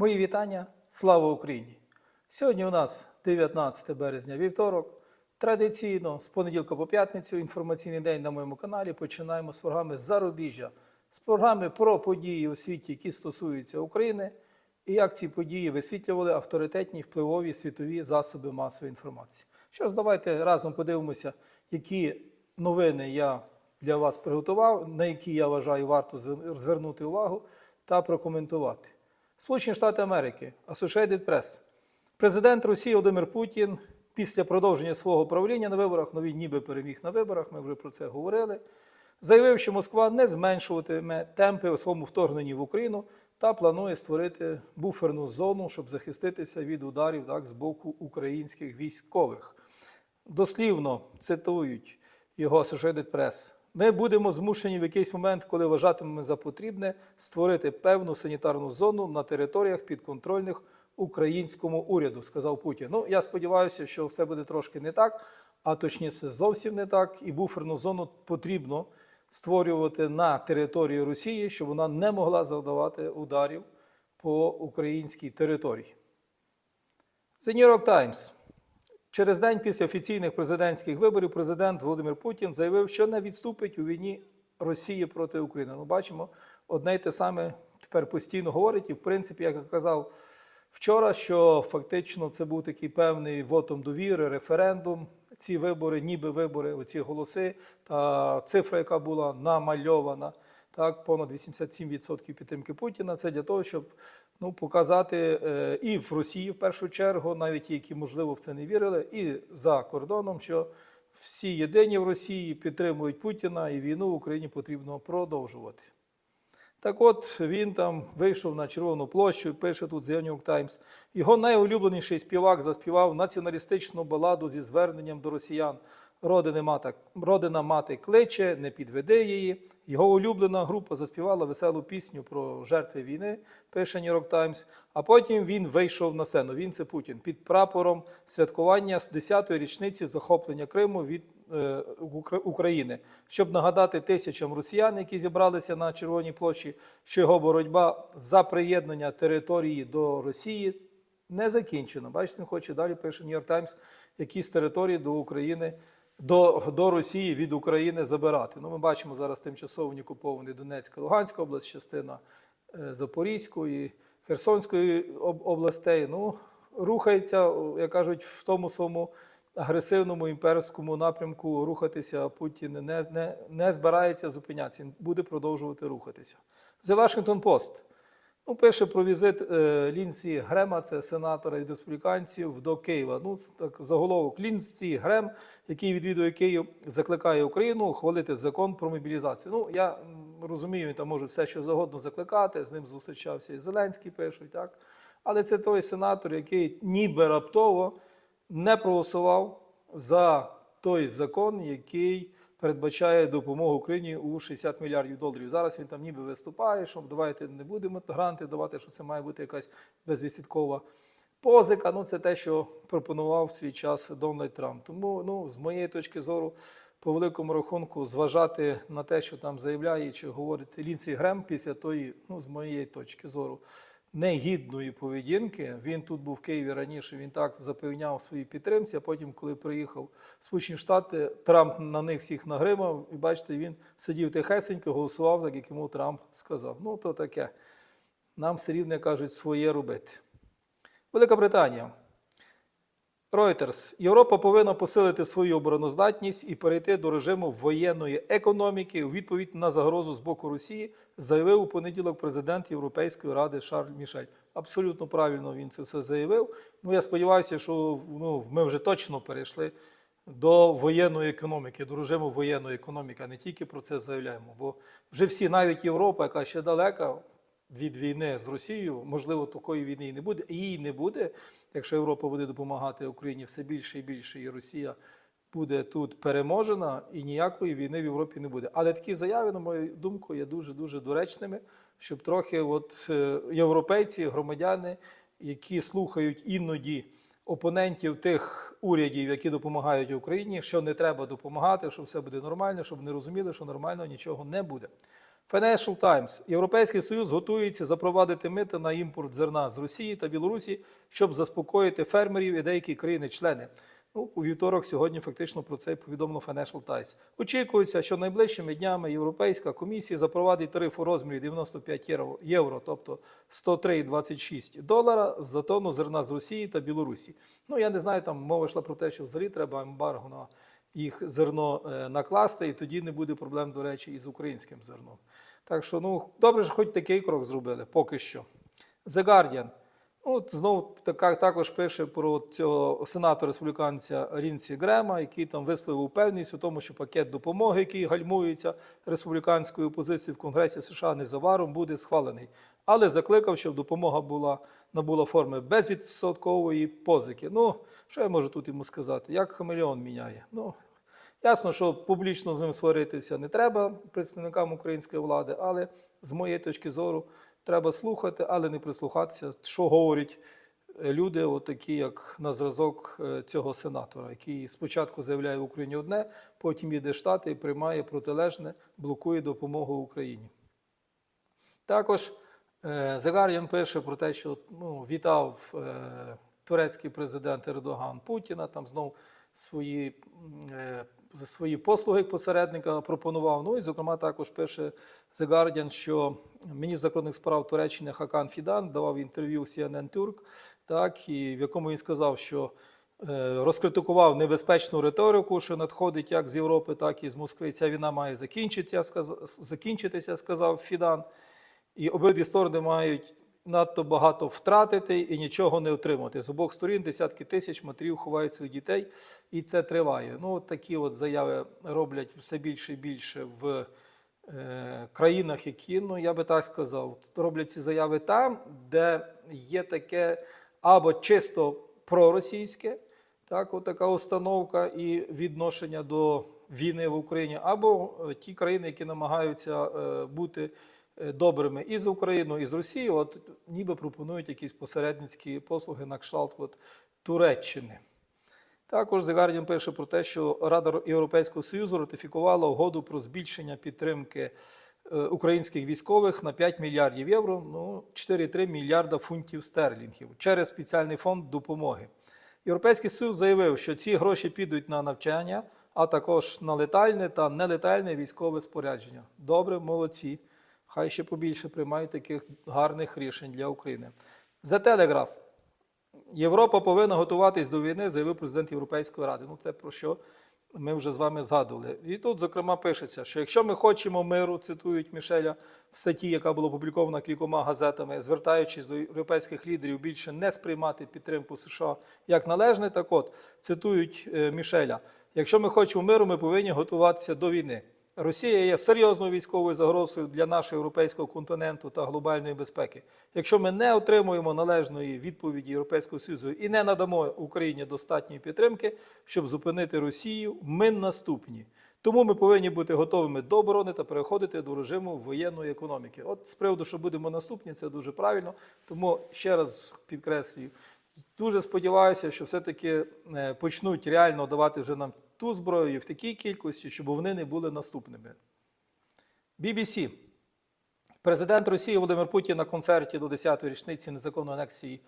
Мої вітання, слава Україні! Сьогодні у нас 19 березня вівторок. Традиційно з понеділка по п'ятницю інформаційний день на моєму каналі починаємо з програми Зарубіжжя, з програми про події у світі, які стосуються України, і як ці події висвітлювали авторитетні впливові світові засоби масової інформації. Що ж, давайте разом подивимося, які новини я для вас приготував, на які я вважаю варто звернути увагу та прокоментувати. Сполучені Штати Америки, Associated Press. Президент Росії Володимир Путін після продовження свого правління на виборах, ну він ніби переміг на виборах, ми вже про це говорили, заявив, що Москва не зменшуватиме темпи у своєму вторгненні в Україну та планує створити буферну зону, щоб захиститися від ударів так, з боку українських військових. Дослівно цитують його Associated Press. Ми будемо змушені в якийсь момент, коли вважатимемо за потрібне, створити певну санітарну зону на територіях підконтрольних українському уряду, сказав Путін. Ну, я сподіваюся, що все буде трошки не так, а точніше зовсім не так. І буферну зону потрібно створювати на території Росії, щоб вона не могла завдавати ударів по українській території. The New York Times. Через день після офіційних президентських виборів президент Володимир Путін заявив, що не відступить у війні Росії проти України. Ми бачимо, одне й те саме тепер постійно говорить, і в принципі, як я казав вчора, що фактично це був такий певний вотом довіри, референдум. Ці вибори, ніби вибори, оці голоси, та цифра, яка була намальована, так, понад 87% підтримки Путіна. Це для того, щоб ну, показати е, і в Росії в першу чергу, навіть ті, які можливо в це не вірили, і за кордоном, що всі єдині в Росії підтримують Путіна і війну в Україні потрібно продовжувати. Так от він там вийшов на Червону площу, пише тут The New York Times. Його найулюбленіший співак заспівав націоналістичну баладу зі зверненням до росіян. Родина мати, родина мати кличе, не підведи її. Його улюблена група заспівала веселу пісню про жертви війни, пише New York Times. А потім він вийшов на сцену. Він це Путін під прапором святкування з 10-ї річниці захоплення Криму від е, України, щоб нагадати тисячам росіян, які зібралися на Червоній площі, що його боротьба за приєднання території до Росії не закінчена. Бачите, хоче далі пише New York Times, якісь території до України. До, до Росії від України забирати. Ну, ми бачимо зараз тимчасово окупований Донецька, Луганська область, частина е, Запорізької, Херсонської областей. Ну, рухається, як кажуть, в тому своєму агресивному імперському напрямку рухатися. Путін не, не, не збирається зупинятися, він буде продовжувати рухатися. The Washington Post. Ну, пише про візит е, Лінсі Грема, це сенатора від республіканців, до Києва. Ну, це так заголовок Лінсі Грем, який відвідує Київ, закликає Україну ухвалити закон про мобілізацію. Ну, я розумію, там може все, що завгодно закликати. З ним зустрічався і Зеленський, пишуть, так. Але це той сенатор, який ніби раптово не проголосував за той закон, який передбачає допомогу Україні у 60 мільярдів доларів. Зараз він там ніби виступає, що давайте не будемо гранти давати, що це має бути якась безвідсіткова позика. Ну, це те, що пропонував в свій час Дональд Трамп. Тому, ну, з моєї точки зору, по великому рахунку, зважати на те, що там заявляє чи говорить Лінсі Грем після тої, ну, з моєї точки зору, негідної поведінки. Він тут був в Києві раніше, він так запевняв своїй підтримці, а потім, коли приїхав в Сполучені Штати, Трамп на них всіх нагримав, і бачите, він сидів тихесенько, голосував, так як йому Трамп сказав. Ну, то таке. Нам все рівне кажуть своє робити. Велика Британія. Reuters. Європа повинна посилити свою обороноздатність і перейти до режиму воєнної економіки у відповідь на загрозу з боку Росії, заявив у понеділок президент Європейської ради Шарль Мішель. Абсолютно правильно він це все заявив. Ну я сподіваюся, що ну, ми вже точно перейшли до воєнної економіки, до режиму воєнної економіки, а не тільки про це заявляємо. Бо вже всі, навіть Європа, яка ще далека від війни з Росією, можливо, такої війни і не буде. І її не буде, якщо Європа буде допомагати Україні все більше і більше, і Росія буде тут переможена, і ніякої війни в Європі не буде. Але такі заяви, на мою думку, є дуже дуже доречними, щоб трохи от е, європейці, громадяни, які слухають іноді опонентів тих урядів, які допомагають Україні, що не треба допомагати, що все буде нормально, щоб не розуміли, що нормально нічого не буде. Financial Times. Європейський Союз готується запровадити мити на імпорт зерна з Росії та Білорусі, щоб заспокоїти фермерів і деякі країни-члени. Ну, у вівторок сьогодні фактично про це повідомило Financial Times. Очікується, що найближчими днями Європейська комісія запровадить тариф у розмірі 95 євро, тобто 103,26 долара за тонну зерна з Росії та Білорусі. Ну я не знаю, там мова йшла про те, що взагалі треба ембарго на їх зерно е, накласти, і тоді не буде проблем, до речі, із українським зерном. Так що, ну добре, що хоч такий крок зробили, поки що. The Guardian. Ну, знову така також пише про цього сенатора республіканця Рінсі Грема, який там висловив упевненість у тому, що пакет допомоги, який гальмується республіканською опозицією в Конгресі США незабаром, буде схвалений. Але закликав, щоб допомога була набула форми безвідсоткової позики. Ну, що я можу тут йому сказати? Як хамелеон міняє? Ну, Ясно, що публічно з ним сваритися не треба представникам української влади, але з моєї точки зору треба слухати, але не прислухатися, що говорять е, люди, от такі, як на зразок е, цього сенатора, який спочатку заявляє в Україні одне, потім їде Штати і приймає протилежне, блокує допомогу Україні. Також е, The Guardian пише про те, що ну, вітав е, турецький президент Ердоган Путіна, там знов свої, е, свої послуги посередника пропонував. Ну і, зокрема, також пише The Guardian, що міністр закордонних справ Туреччини Хакан Фідан давав інтерв'ю CNN Turk, так, і в якому він сказав, що е, розкритикував небезпечну риторику, що надходить як з Європи, так і з Москви. Ця війна має закінчитися, сказ- закінчитися, сказав Фідан. І обидві сторони мають надто багато втратити і нічого не отримати. З обох сторін десятки тисяч матерів ховають своїх дітей, і це триває. Ну, от такі от заяви роблять все більше і більше в е, країнах, які, ну я би так сказав, роблять ці заяви там, де є таке або чисто проросійське, так, от така установка і відношення до війни в Україні, або ті країни, які намагаються е, бути добрими і з Україною, і з Росією, от ніби пропонують якісь посередницькі послуги на кшталт от, Туреччини. Також The Guardian пише про те, що Рада Європейського Союзу ратифікувала угоду про збільшення підтримки е, українських військових на 5 мільярдів євро, ну 4,3 мільярда фунтів стерлінгів через спеціальний фонд допомоги. Європейський Союз заявив, що ці гроші підуть на навчання, а також на летальне та нелетальне військове спорядження. Добре, молодці. Хай ще побільше приймають таких гарних рішень для України. The Telegraph. Європа повинна готуватись до війни, заявив президент Європейської ради. Ну, це про що ми вже з вами згадували. І тут, зокрема, пишеться, що якщо ми хочемо миру, цитують Мішеля в статті, яка була опублікована кількома газетами, звертаючись до європейських лідерів більше не сприймати підтримку США як належне, так от цитують е, Мішеля: якщо ми хочемо миру, ми повинні готуватися до війни. Росія є серйозною військовою загрозою для нашого європейського континенту та глобальної безпеки. Якщо ми не отримуємо належної відповіді Європейського Союзу і не надамо Україні достатньої підтримки, щоб зупинити Росію, ми наступні. Тому ми повинні бути готовими до оборони та переходити до режиму воєнної економіки. От з приводу, що будемо наступні, це дуже правильно. Тому ще раз підкреслюю, Дуже сподіваюся, що все-таки е, почнуть реально давати вже нам ту зброю в такій кількості, щоб вони не були наступними. BBC. Президент Росії Володимир Путін на концерті до 10-ї річниці незаконної анексії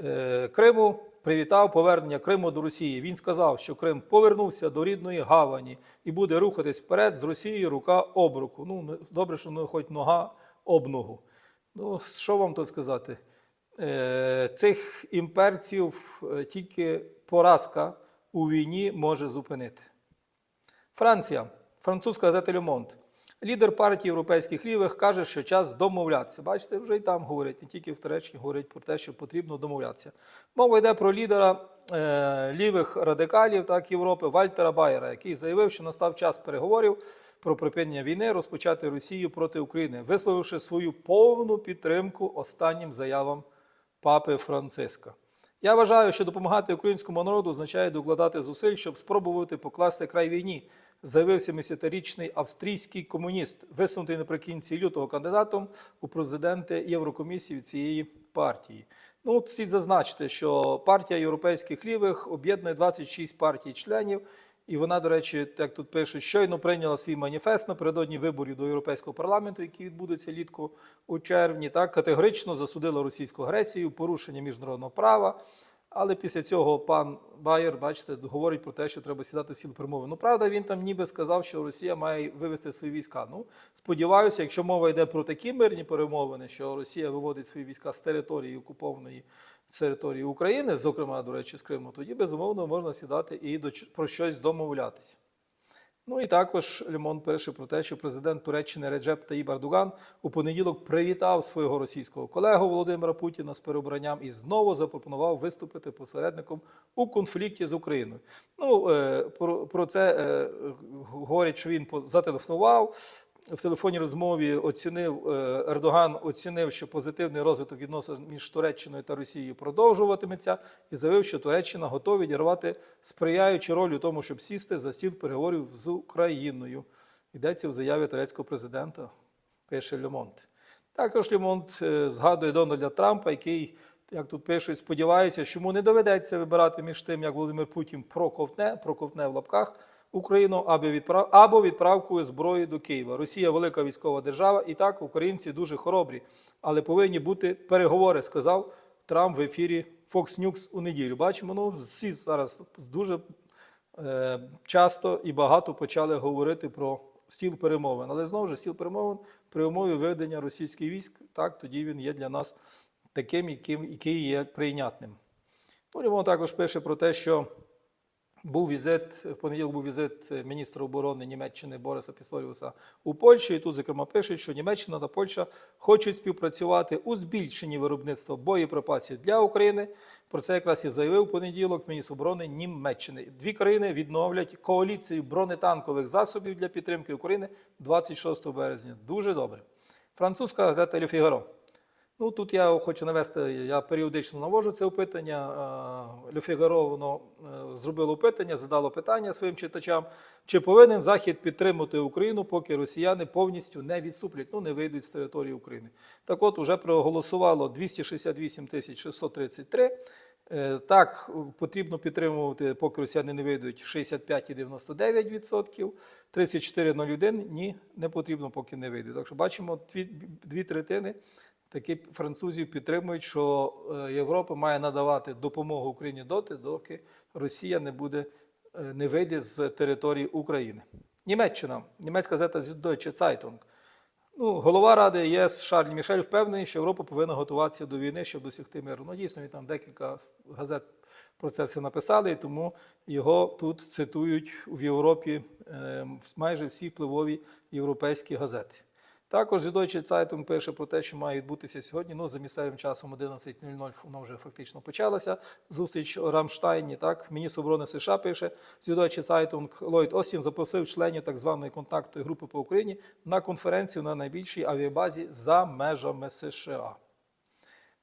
е, Криму привітав повернення Криму до Росії. Він сказав, що Крим повернувся до рідної гавані і буде рухатись вперед з Росією рука об руку. Ну, добре, що ну, хоч нога об ногу. Ну, що вам тут сказати? Е, цих імперців е, тільки поразка у війні може зупинити. Франція, французька газета Le. Лідер партії європейських лівих каже, що час домовлятися. Бачите, вже і там говорять, не тільки в Туреччині говорять про те, що потрібно домовлятися. Мова йде про лідера е, лівих радикалів так, Європи Вальтера Байера, який заявив, що настав час переговорів про припинення війни розпочати Росію проти України, висловивши свою повну підтримку останнім заявам папи Франциска. Я вважаю, що допомагати українському народу означає докладати зусиль, щоб спробувати покласти край війні, заявив 70-річний австрійський комуніст, висунутий наприкінці лютого кандидатом у президенти Єврокомісії цієї партії. Ну, от слід зазначити, що партія європейських лівих об'єднує 26 партій членів, І вона, до речі, як тут пишуть, щойно прийняла свій маніфест напередодні виборів до Європейського парламенту, які відбудуться літку у червні. Так категорично засудила російську агресію, порушення міжнародного права. Але після цього пан Байер, бачите, говорить про те, що треба сідати сіл перемови. Ну, правда, він там ніби сказав, що Росія має вивести свої війська. Ну, сподіваюся, якщо мова йде про такі мирні перемовини, що Росія виводить свої війська з території окупованої території України, зокрема, до речі, з Криму, тоді безумовно можна сідати і про щось домовлятися. Ну і також Лемон пише про те, що президент Туреччини Реджеп Таїб Ердоган у понеділок привітав свого російського колегу Володимира Путіна з переобранням і знову запропонував виступити посередником у конфлікті з Україною. Ну е, про, це е, говорять, він зателефонував. В телефонній розмові оцінив е, Ердоган оцінив, що позитивний розвиток відносин між Туреччиною та Росією продовжуватиметься, і заявив, що Туреччина готова відігравати сприяючу роль у тому, щоб сісти за стіл переговорів з Україною. Йдеться в заяві турецького президента, пише Лемонт. Також Лемонт е, згадує Дональда Трампа, який, як тут пишуть, сподівається, що йому не доведеться вибирати між тим, як Володимир Путін проковтне, проковтне в лапках Україну або, відправ, або відправкою зброї до Києва. Росія велика військова держава, і так українці дуже хоробрі, але повинні бути переговори, сказав Трамп в ефірі Fox News у неділю. Бачимо, ну всі зараз дуже е, часто і багато почали говорити про стіл перемовин. Але знову ж стіл перемовин при умові виведення російських військ, так тоді він є для нас таким, яким, який є прийнятним. Ну, Лімон також пише про те, що був візит, в понеділок був візит міністра оборони Німеччини Бориса Пісторіуса у Польщі. І тут, зокрема, пишуть, що Німеччина та Польща хочуть співпрацювати у збільшенні виробництва боєприпасів для України. Про це якраз і заявив понеділок міністр оборони Німеччини. Дві країни відновлять коаліцію бронетанкових засобів для підтримки України 26 березня. Дуже добре. Французька газета «Ле Фігаро». Ну, тут я хочу навести, я періодично навожу це опитання. Ле воно е, зробило опитання, задало питання своїм читачам, чи повинен Захід підтримати Україну, поки росіяни повністю не відступлять, ну не вийдуть з території України. Так от, вже проголосувало 268 тисяч 633. Е, Так, потрібно підтримувати, поки росіяни не вийдуть 65,99%, 34,01% ні, не потрібно, поки не вийдуть. Так що бачимо дві, дві третини такі французів підтримують, що е, Європа має надавати допомогу Україні доти, доки Росія не буде е, не вийде з території України. Німеччина, німецька газета Süddeutsche Zeitung. Ну, голова Ради ЄС Шарль Мішель впевнений, що Європа повинна готуватися до війни, щоб досягти миру. Ну, дійсно, він там декілька газет про це все написали, і тому його тут цитують в Європі е, майже всі впливові європейські газети. Також відочий Zeitung пише про те, що має відбутися сьогодні. Ну, за місцевим часом 11.00 вона вже фактично почалася. Зустріч у Рамштайні. Так, міністр оборони США пише звідочий Zeitung Ллойд Остін запросив членів так званої контактної групи по Україні на конференцію на найбільшій авіабазі за межами США.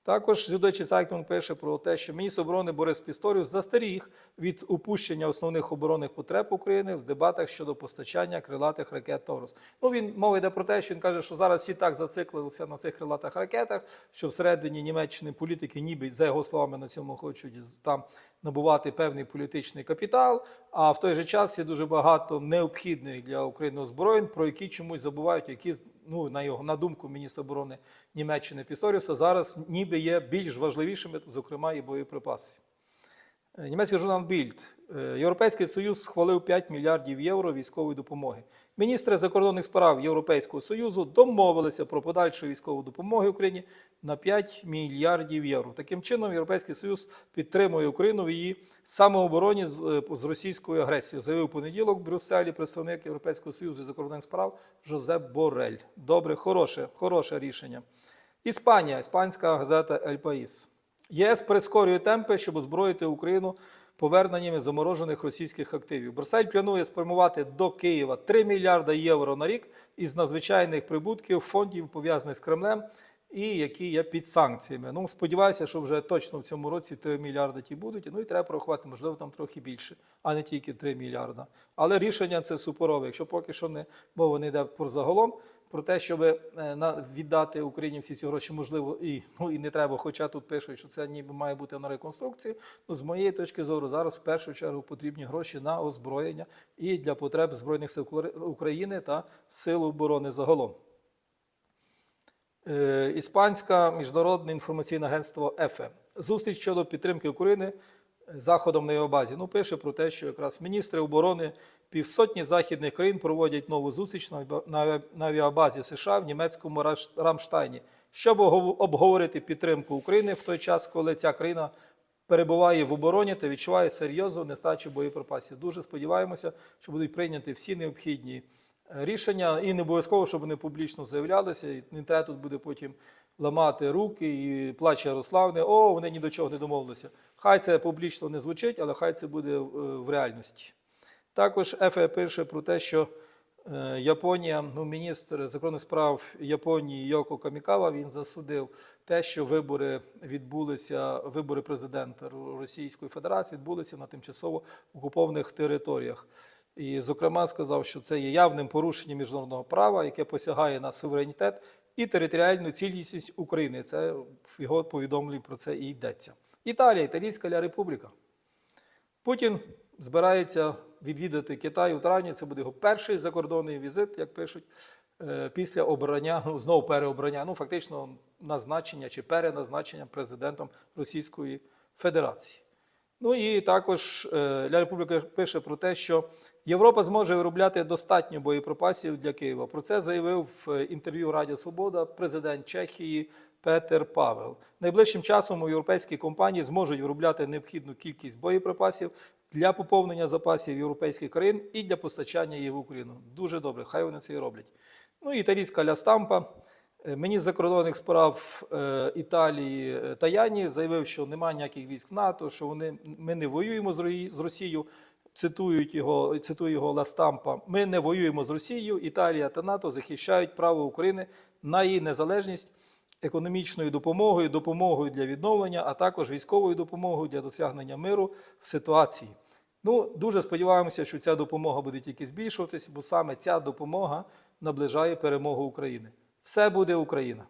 Також Süddeutsche Zeitung пише про те, що міністр оборони Борис Пісторіус застеріг від упущення основних оборонних потреб України в дебатах щодо постачання крилатих ракет Торус. Ну він мова йде про те, що він каже, що зараз всі так зациклилися на цих крилатих ракетах, що всередині Німеччини політики, ніби за його словами, на цьому хочуть там набувати певний політичний капітал. А в той же час є дуже багато необхідних для України озброєнь, про які чомусь забувають, які ну на його на думку міністра оборони Німеччини Пісорівса, зараз ніби є більш важливішими, зокрема і боєприпаси. Е, Німецький журнал Більд. Європейський Союз схвалив 5 мільярдів євро військової допомоги. Міністри закордонних справ Європейського Союзу домовилися про подальшу військову допомогу Україні на 5 мільярдів євро. Таким чином, Європейський Союз підтримує Україну в її самообороні з, е, російською агресією, заявив понеділок в Брюсселі представник Європейського Союзу закордонних справ Жозеп Борель. Добре, хороше, хороше рішення. Іспанія, іспанська газета Ель Паїс. ЄС прискорює темпи, щоб озброїти Україну поверненнями заморожених російських активів. Брюссель планує спрямувати до Києва 3 мільярда євро на рік із надзвичайних прибутків фондів, пов'язаних з Кремлем, і які є під санкціями. Ну, сподіваюся, що вже точно в цьому році 3 мільярди ті будуть. Ну і треба порахувати, можливо, там трохи більше, а не тільки 3 мільярда. Але рішення це супорове. Якщо поки що не мова не йде про загалом про те, щоб е, віддати Україні всі ці гроші, можливо, і, ну, і не треба, хоча тут пишуть, що це ніби має бути на реконструкцію. Ну, з моєї точки зору, зараз в першу чергу потрібні гроші на озброєння і для потреб Збройних сил України та Сил оборони загалом. Е, Іспанське міжнародне інформаційне агентство ЕФЕ. Зустріч щодо підтримки України е, заходом на його базі. Ну, пише про те, що якраз міністри оборони півсотні західних країн проводять нову зустріч на авіа- на авіа- на авіабазі США в німецькому Рамштайні, щоб обговорити підтримку України в той час, коли ця країна перебуває в обороні та відчуває серйозну нестачу боєприпасів. Дуже сподіваємося, що будуть прийняті всі необхідні рішення, і не обов'язково, щоб вони публічно заявлялися. І не треба тут буде потім ламати руки і плаче Ярославне, о, вони ні до чого не домовилися. Хай це публічно не звучить, але хай це буде е, в реальності. Також ЕФЕ пише про те, що е, Японія, ну, міністр закордонних справ Японії Йоко Камікава, він засудив те, що вибори відбулися, вибори президента Російської Федерації відбулися на тимчасово окупованих територіях. І, зокрема, сказав, що це є явним порушенням міжнародного права, яке посягає на суверенітет і територіальну цілісність України. Це в його повідомленні про це і йдеться. Італія, Італійська Ля Републіка. Путін збирається відвідати Китай у травні. Це буде його перший закордонний візит, як пишуть, е, після обрання, ну знову переобрання, ну фактично назначення чи переназначення президентом Російської Федерації. Ну і також е, Ля Републіка пише про те, що Європа зможе виробляти достатньо боєприпасів для Києва. Про це заявив в інтерв'ю Радіо Свобода президент Чехії Петер Павел. Найближчим часом у європейські компанії зможуть виробляти необхідну кількість боєприпасів для поповнення запасів європейських країн і для постачання їх в Україну. Дуже добре, хай вони це і роблять. Ну і італійська Ля Стампа. Е, Міністр закордонних справ е, Італії е, Таяні заявив, що немає ніяких військ НАТО, що вони ми не воюємо з Росією. Цитують його, цитує його Ластампа. Ми не воюємо з Росією. Італія та НАТО захищають право України на її незалежність економічною допомогою, допомогою для відновлення, а також військовою допомогою для досягнення миру в ситуації. Ну, дуже сподіваємося, що ця допомога буде тільки збільшуватись, бо саме ця допомога наближає перемогу України. Все буде Україна.